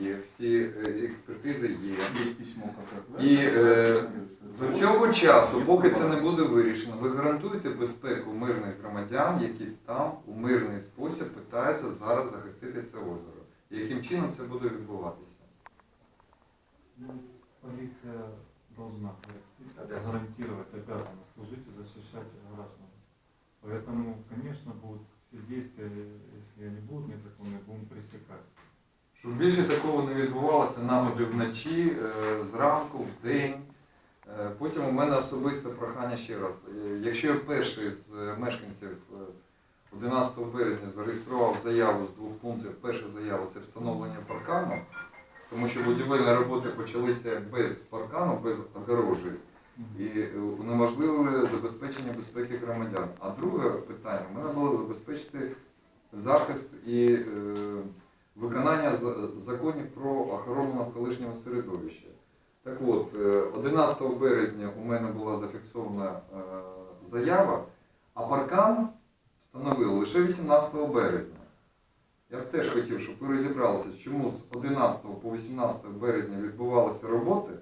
є, всі е, експертизи є. І е, до цього часу, поки це не буде вирішено, ви гарантуєте безпеку мирних громадян, які там у мирний спосіб питаються зараз захистити це озеро. І яким чином це буде відбуватися? Полиция должна гарантировать, обязана служить и защищать граждан. Поэтому, конечно, будут все действия, если они будут незаконные, будем пресекать. Щоб більше такого не відбувалося напади вночі, е, зранку, вдень. Е, Потім у мене особисте прохання ще раз. Е, Якщо я перший з мешканців е, 11 березня зареєстрував заяву з двох пунктів, перша заява це встановлення паркану, тому що будівельні роботи почалися без паркану, без огорожі і унеможливили забезпечення безпеки громадян. А друге питання в мене було забезпечити захист і виконання законів про охорону навколишнього середовища. Так от, е, 11 березня у мене була зафіксована е, заява, а паркан встановили лише 18 березня. Я б теж хотів, щоб ви розібралися, чому з 11 по 18 березня відбувалися роботи,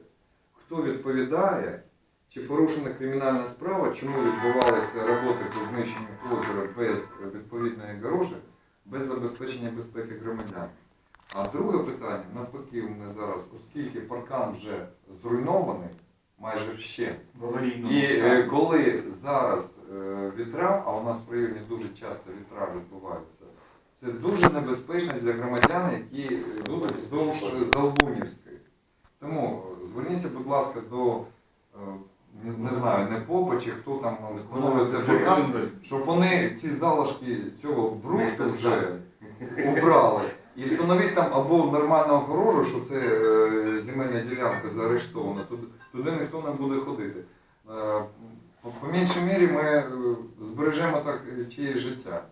хто відповідає, чи порушена кримінальна справа, чому відбувалися роботи по знищенню озера без відповідної огорожі, без забезпечення безпеки громадян. А друге питання, навпаки, у мене зараз, оскільки паркан вже зруйнований, майже аварийном і е, коли зараз е, вітра, а у нас в районі дуже часто вітра відбуваються, це дуже небезпечно для громадян, які йдуть вздовж Долбунівської. Тому зверніться, будь ласка, до е, не, не знаю, не ПОПа чи хто там встановлює цей щоб вони ці залишки цього брухту вже убрали. І встановити там або нормальну огорожу, що це е, земельна ділянка заарештована, туди, туди ніхто не буде ходити. Е, по, по меншій мірі ми е, збережемо так е, чиєсь життя.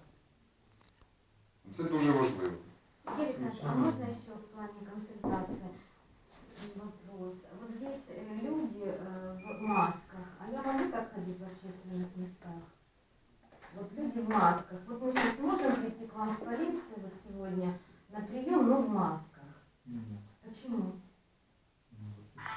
масках. Вот мы сейчас можем прийти к вам в полицию вот сегодня на прием, но в масках. Нет. Почему?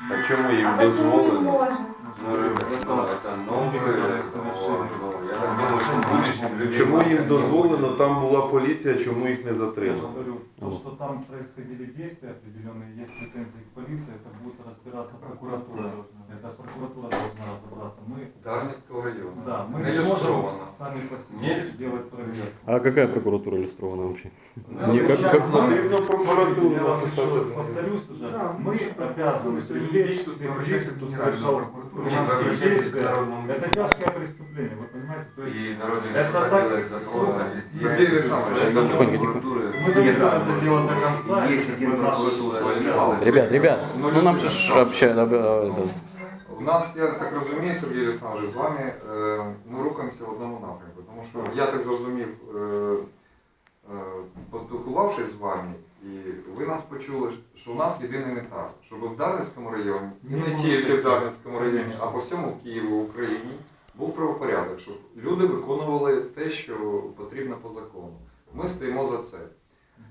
Ну, А чому їм а почему не дозволено? можем? Ну, ребята, ну, это новое, ну, я так думаю, что в будущем людей Чому їм не дозволено, буде. там була поліція, чому їх не Я же затримали? говорю, то, что там происходили действия определенные, есть претензии к полиции, это будет разбираться делать проверку. А какая прокуратура иллюстрована вообще? Повторюсь мы обязаны привлечь кто совершал Это тяжкое преступление, вы понимаете? То есть, это так сложно. Мы доведем ну, это дело до конца. Ребят, ребят, ну нам же вообще э, э, У нас, я так розумію, Сергій Олександрович, з вами е, ми рухаємося в одному напрямку. Тому що я так зрозумів, е, е, поспілкувавшись з вами, і ви нас почули, що у нас єдиний мета, щоб в Дарницькому районі, і не тільки в Дарницькому районі, а по всьому Києву, Україні, був правопорядок, щоб люди виконували те, що потрібно по закону. Ми стоїмо за це.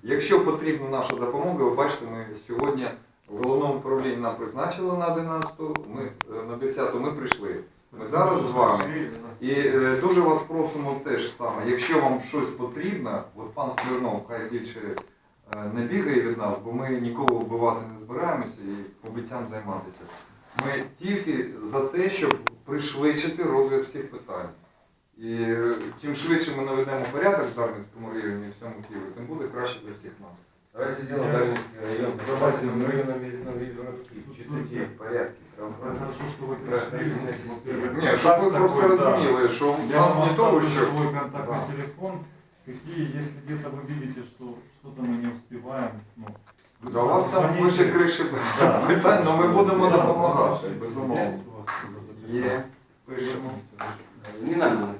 Якщо потрібна наша допомога, ви бачите, ми сьогодні в головному управлінні нам призначили на 11-ту, ми е, на 10-ту ми прийшли. Ми зараз з вами. І е, дуже вас просимо теж саме, якщо вам щось потрібно, от пан Смірнов хай більше е, не бігає від нас, бо ми нікого вбивати не збираємося і побиттям займатися. Ми тільки за те, щоб пришвидшити розгляд всіх питань. І чим швидше ми наведемо порядок в Дарницькому районі і всьому Києві, тим буде краще для всіх нас. Давайте сделаем Дарницкий район образовательным районом весь городки, в чистоте, в порядке. Хорошо, что вы Правоохранительная пришли. система. Ні, щоб ви просто Такой, да. розуміли, що в Я нас вам не того, оставлю що свой контактный Да. телефон. Какие, если где-то вы видите, что что-то мы не успеваем, ну, вы за вас там звоните. вище криші Да. питань, але ми будемо Да, допомагати. есть Безумовно. у вас что-то Є, пишемо. Не надо на